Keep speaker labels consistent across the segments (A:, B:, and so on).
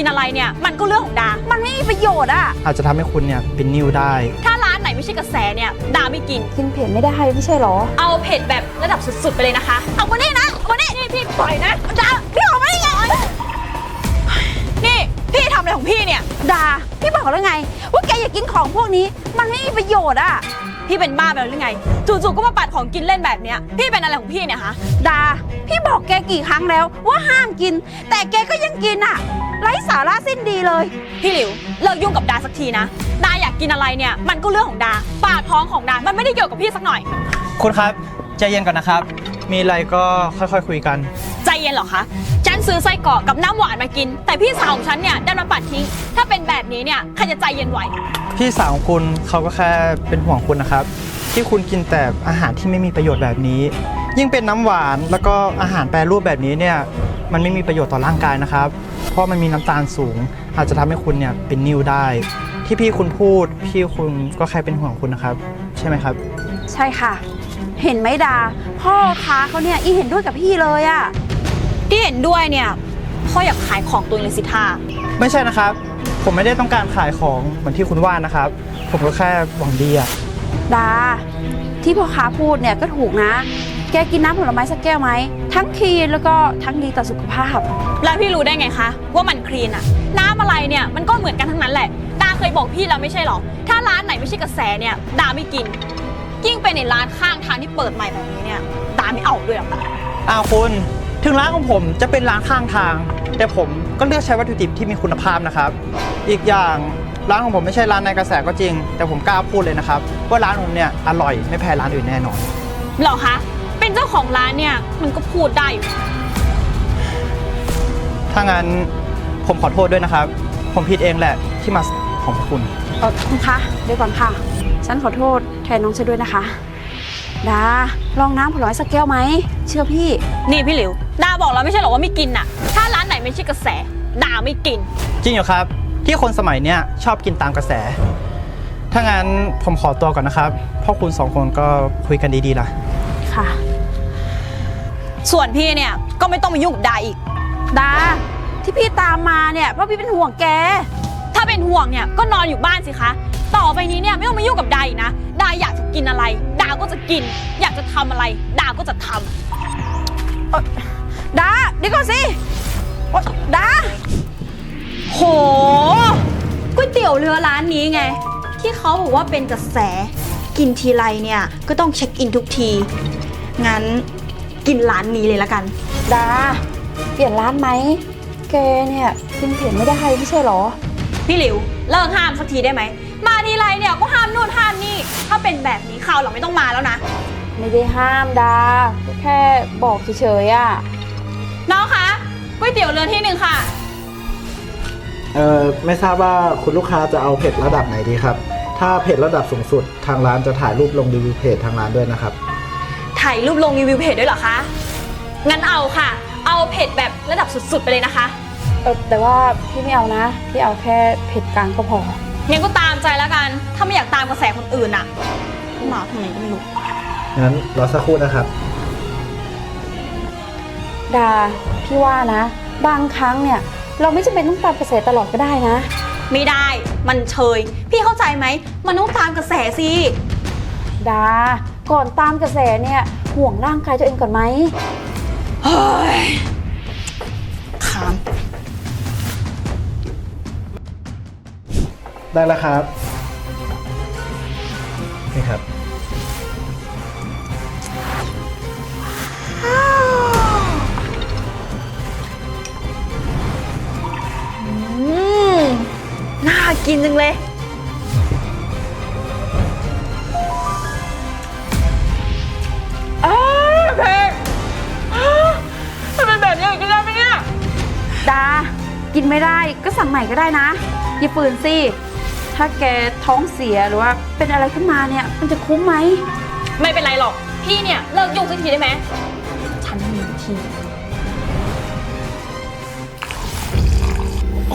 A: กินอะไรเนี่ย มันก็เรื่องของดา
B: มันไม่มีประโยชน์อะ
C: อาจจะทำให้คุณเนี่ยเป็นนิ่วได้
A: ถ้าร้านไหนไม่ใช่กระแสเนี่ยดาไม่กิน
B: กินเผ็ดไม่ได้ไม่ใช่หรอ
A: เอาเผ็ดแบบระดับสุดๆไปเลยนะคะ เอามานี่นะเอามานี่นี่พี่ปล่อยนะดาพี่ออกมาได้ไงนี่พี่ทำอะไรของพี่เนี่ย
B: ดา พี่บอกแล้วไง ว่าแกอย่ากินของพวกนี้ มันไม่มีประโยชน์อะ
A: พี่เป็นบ้าไปแล้วหรือไง จู่ๆก็มาปัดของกินเล่นแบบเนี้ย พี่เป็นอะไรของพี่เนี่ยคะ
B: ดา พี่บอกแกกี่ครั้งแล้วว่าห้ามกิน แต่แกก็ยังกินอะไร้สาระสิ้นดีเลย
A: พี่หลิวเลิกยุ่งกับดาสักทีนะ ดาอยากกินอะไรเนี่ย มันก็เรื่องของดา ปากท้องของดา มันไม่ได้เกี่ยวกับพี่สักหน่อย
C: คุณครับใจเย็นก่อนนะครับ มีอะไรก็ค่อยๆคุยกัน
A: ใจเย็นเหรอคะฉัน ซื้อไส้กรอกกับน้ำหวานมากิน แต่พี่สาวของฉันเนี่ยดันมาปัดทิ้ง ถ้าเป็นแบบนี้เนี่ยใครจะใจเย็นไหว
C: พี่สาวของคุณเขาก็แค่เป็นห่วงคุณนะครับ ที่คุณกินแต่อาหารที่ไม่มีประโยชน์แบบนี้ ยิ่งเป็นน้ำหวานแล้วก็อาหารแปรรูปแบบนี้เนี่ยมันไม่มีประโยชน์ต่อร่างกายนะครับ เพราะมันมีน้ำตาลสูง อาจจะทำให้คุณเนี่ยเป็นนิ่วได้ ที่พี่คุณพูด พี่คุณก็แค่เป็นห่วงคุณนะครับ ใช่ไหมครับ
B: ใช่ค่ะ เห็นไหมดา พ่อค้าเขาเนี่ยอีเห็นด้วยกับพี่เลยอะ
A: ที่เห็นด้วยเนี่ยพ่ออยากขายของตัวเองเลยสิท่า
C: ไม่ใช่นะครับ ผมไม่ได้ต้องการขายของเหมือนที่คุณว่านะครับ ผมก็แค่หวังดีอะ
B: ดา ที่พ่อค้าพูดเนี่ยก็ถูกนะ แกกินน้ำผลไม้สักแก้วไหม ทั้งคลีนแล้วก็ทั้งดีต่อสุขภาพ
A: แล้วพี่รู้ได้ไงคะ ว่ามันคลีนอะน้ำอะไรเนี่ยมันก็เหมือนกันทั้งนั้นแหละดาเคยบอกพี่แล้วไม่ใช่หรอถ้าร้านไหนไม่ใช่กระแสเนี่ยดาไม่กิน ยิ่งเป็นในร้านข้างทางที่เปิดใหม่แบบนี้เนี่ยดาไม่เอาด้วยหรอกนะ
C: อ้าวคุณ ถึงร้านของผมจะเป็นร้านข้างทาง แต่ผมก็เลือกใช้วัตถุดิบที่มีคุณภาพนะครับ อีกอย่างร้านของผมไม่ใช่ร้านในกระแสก็จริง แต่ผมกล้าพูดเลยนะครับ ว่าร้านผมเนี่ยอร่อยไม่แพ้ร้านอื่นแน่นอน
A: เหรอคะ เป็นเจ้าของร้านเนี่ยมันก็พูดได้อยู่
C: ถ้างั้นผมขอโทษด้วยนะครับ ผมผิดเองแหละที่มาของพวกคุณ
B: เออคุณคะเดี๋ยวก่อนค่ะ ฉันขอโทษแทนน้องฉันด้วยนะคะ ดาลองน้ำผลไม้สักแก้วไหม เชื่อพี่
A: นี่พี่หลิว ดาบอกแล้วไม่ใช่หรอว่าไม่กินน่ะ ถ้าร้านไหนไม่ใช่กระแส ดาไม่กิน
C: จริงเหรอครับ ที่คนสมัยเนี้ยชอบกินตามกระแส ถ้างั้นผมขอตัวก่อนนะครับเพราะคุณสองคนก็คุยกันดีๆล่ะ
B: ค่ะ
A: ส่วนพี่เนี่ยก็ไม่ต้องมายุ่งกับดาอีก
B: ดา ที่พี่ตามมาเนี่ยเพราะพี่เป็นห่วงแก
A: ถ้าเป็นห่วงเนี่ยก็นอนอยู่บ้านสิคะ ต่อไปนี้เนี่ยไม่ต้องมายุ่งกับดาอีกนะดาอยากจะกินอะไร ดาก็จะกิน อยากจะทำอะไร ดาก็จะทำ
B: ดาเดี๋ยวก่อนสิโอ๊ยดา
A: โหก๋วยเตี๋ยวเรือร้านนี้ไง ที่เขาบอกว่าเป็นกระแส กินทีไรเนี่ยก็ต้องเช็คอินทุกที งั้นกินร้านนี้เลยละกัน
B: ดา เปลี่ยนร้านไหมแกเนี่ยกินเผ็ดไม่ได้ไม่ใช่หรอ
A: พี่หลิวเลิกห้ามสักทีได้ไหม มาทีไรเนี่ยก็ห้ามนู่นห้ามนี่ ถ้าเป็นแบบนี้คราวหลังไม่ต้องมาแล้วนะ
B: ไม่ได้ห้ามดา แค่บอกเฉยๆอะ
A: น้องคะก๋วยเตี๋ยวเรือที่หนึ่งค่ะ
D: เอ่อไม่ทราบว่าคุณลูกค้าจะเอาเผ็ดระดับไหนดีครับ ถ้าเผ็ดระดับสูงสุดทางร้านจะถ่ายรูปลงรีวิวเพจทางร้านด้วยนะครับ
A: ถ่ายรูปลงรีวิวเพจด้วยเหรอคะ งั้นเอาค่ะ เอาเผ็ดแบบระดับสุดๆไปเลยนะคะ
B: เออแต่ว่าพี่ไม่เอานะ พี่เอาแค่เผ็ดกลางก็พอ
A: งั้นก็ตาม ใจแล้วกัน ถ้าไม่อยากตามกระแสคนอื่นอะมาทำไมก็ไม่รู้
D: งั้นรอสักครู่นะครับ
B: ดาพี่ว่านะ บางครั้งเนี่ย เราไม่จำเป็นต้องตามกระแสตลอดก็ได้นะ
A: ไม่ได้ มันเชย พี่เข้าใจไหม มันต้องตามกระแสสิ
B: ดา ก่อนตามกระแสเนี่ยห่วงร่างกายตัวเองก่อนไหม
A: เฮ้ยขาม
D: ได้แล้วครับ นี่ครับ
A: อืมน่ากินจังเลย อ้าวเพกมันเป็นแบบนี้อีกได้ไหมเนี่ย
B: ดา กินไม่ได้ก็สั่งใหม่ก็ได้นะอย่าฝืนสิ ถ้าแกท้องเสียหรือว่าเป็นอะไรขึ้นมาเนี่ย มันจะคุ้มไหม
A: ไม่เป็นไรหรอก พี่เนี่ย เลิกยุ่งสักทีได้ไหม ฉันมีวิธี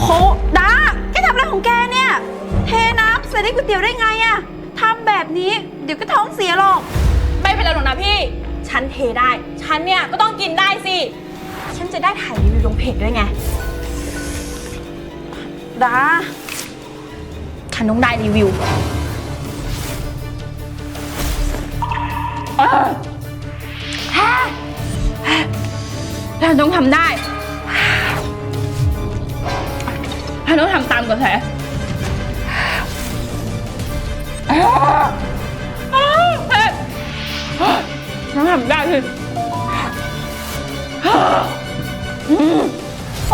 B: โหดาแกทำอะไรของแกเนี่ย เทน้ำใส่ในก๋วยเตี๋ยวได้ไงอะทำแบบนี้เดี๋ยวก็ท้องเสียหรอก
A: ไม่เป็นไรหรอกนะพี่ ฉันเทได้ ฉันเนี่ยก็ต้องกินได้สิ ฉันจะได้ถ่ายรีวิวลงเพจด้วยไง
B: ดา
A: ฉันต้องได้รีวิว
B: เออฉันต้องทำได้ฉันต้องทำตามกระแสฉันต้องทำได้คือ
A: โ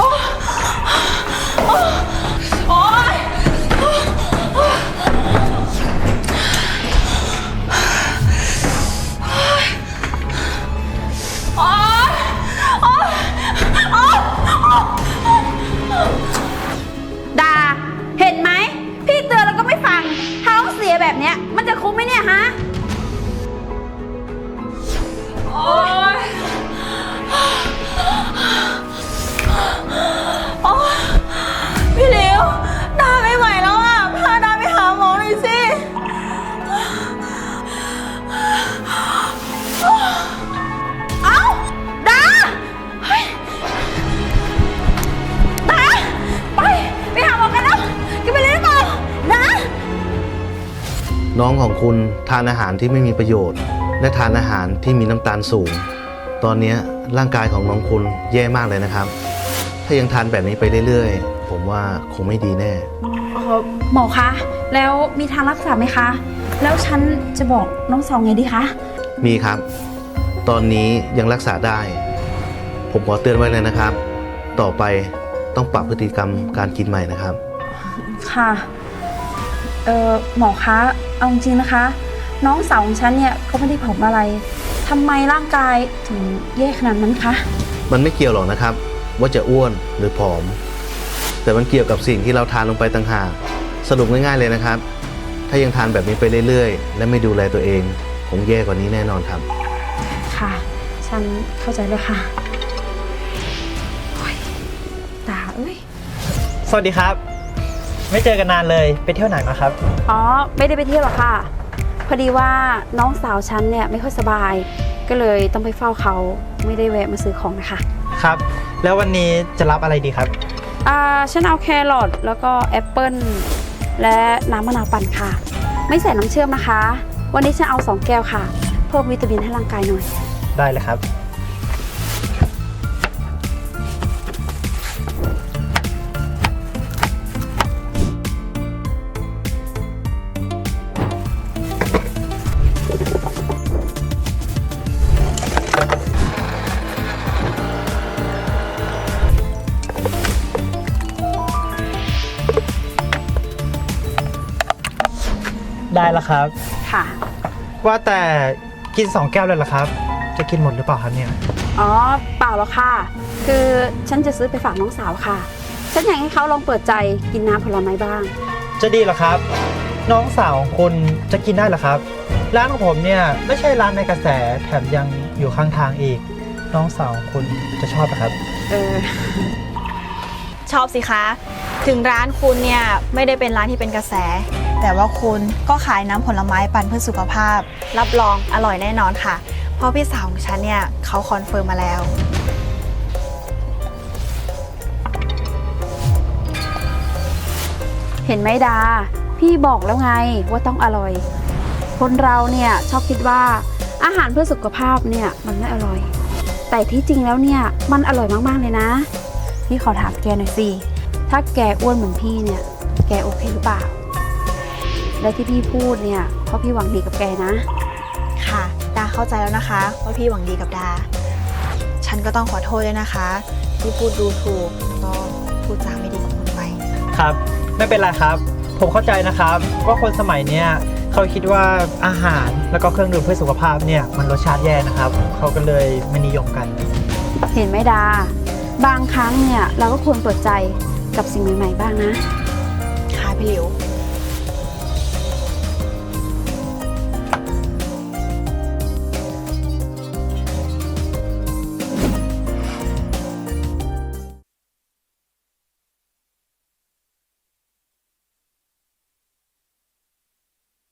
A: มั
B: นจะคุ้มไหมเนี่ย
E: น้องของคุณทานอาหารที่ไม่มีประโยชน์ และทานอาหารที่มีน้ำตาลสูง ตอนนี้ร่างกายของน้องคุณแย่มากเลยนะครับ ถ้ายังทานแบบนี้ไปเรื่อยๆ ผมว่าคงไม่ดีแน่
B: เอ่อหมอคะ แล้วมีทางรักษาไหมคะ แล้วฉันจะบอกน้องสาวไงดีคะ
E: มีครับ ตอนนี้ยังรักษาได้ ผมขอเตือนไว้เลยนะครับ ต่อไปต้องปรับพฤติกรรมการกินใหม่นะครับ
B: ค่ะ เอ่อหมอคะ เอาจริงๆนะคะ น้องสาวของฉันเนี่ยก็ไม่ได้ผอมอะไรทำไมร่างกายถึงแย่ขนาดนั้นคะ
E: มันไม่เกี่ยวหรอกนะครับ ว่าจะอ้วนหรือผอม แต่มันเกี่ยวกับสิ่งที่เราทานลงไปต่างหากสรุปง่ายๆเลยนะครับ ถ้ายังทานแบบนี้ไปเรื่อยๆ และไม่ดูแลตัวเองคงแย่กว่านี้แน่นอนครับ
B: ค่ะ ฉันเข้าใจเลยค่ะโอ๊ยตาเอ้ย
C: สวัสดีครับ ไม่เจอกันนานเลยไปเที่ยวไหนมาครับ
B: อ๋อ ไม่ได้ไปเที่ยวหรอกค่ะ พอดีว่าน้องสาวฉันเนี่ยไม่ค่อยสบาย ก็เลยต้องไปเฝ้าเขาไม่ได้แวะมาซื้อของนะคะ
C: ครับ แล้ววันนี้จะรับอะไรดีครับ
B: อ่าฉันเอาแครอทแล้วก็แอปเปิ้ลและน้ำมะนาวปั่นค่ะ ไม่ใส่น้ำเชื่อมนะคะ วันนี้ฉันเอา2แก้วค่ะ เพิ่มวิตามินให้ร่างกายหน่อย
C: ได้เลยครับ ได้แล้วครับ
B: ค่ะ
C: ว่าแต่กิน2แก้วเลยเหรอครับ จะกินหมดหรือเปล่าครับเนี่ย
B: อ๋อ เปล่าหรอกค่ะ คือฉันจะซื้อไปฝากน้องสาวค่ะ ฉันอยากให้เขาลองเปิดใจกินน้ำผลไม้บ้าง
C: จะดีเหรอครับ น้องสาวของคุณจะกินได้เหรอครับ ร้านของผมเนี่ยไม่ใช่ร้านในกระแสแถมยังอยู่ข้างทางอีก น้องสาวของคุณจะชอบไหมครับ
B: เออ
A: ชอบสิคะ ถึงร้านคุณเนี่ยไม่ได้เป็นร้านที่เป็นกระแส แต่ว่าคุณก็ขายน้ำผลไม้ปั่นเพื่อสุขภาพ รับรองอร่อยแน่นอนค่ะ เพราะพี่สาวของฉันเนี่ยเขาคอนเฟิร์มมาแล้ว
B: เห็นไหมดา พี่บอกแล้วไงว่าต้องอร่อย คนเราเนี่ยชอบคิดว่าอาหารเพื่อสุขภาพเนี่ยมันไม่อร่อย แต่ที่จริงแล้วเนี่ยมันอร่อยมากๆเลยนะ พี่ขอถามแกหน่อยสิ ถ้าแกอ้วนเหมือนพี่เนี่ย แกโอเคหรือเปล่า และที่พี่พูดเนี่ย เพราะพี่หวังดีกับแกนะ
A: ค่ะ ดาเข้าใจแล้วนะคะว่าพี่หวังดีกับดา ฉันก็ต้องขอโทษด้วยนะคะ ที่พูดดูถูกแล้วก็พูดจาไม่ดีกับคุณไป
C: ครับ ไม่เป็นไรครับ ผมเข้าใจนะครับว่าคนสมัยเนี้ยเขาคิดว่าอาหารแล้วก็เครื่องดื่มเพื่อสุขภาพเนี่ยมันรสชาติแย่นะครับ เขาก็เลยไม่นิยมกัน
B: เห็นไหมดา บางครั้งเนี่ยเราก็ควรเปิดใจ กับสิ่งใหม่ๆบ้างนะ
A: ค่ะพี่หลิว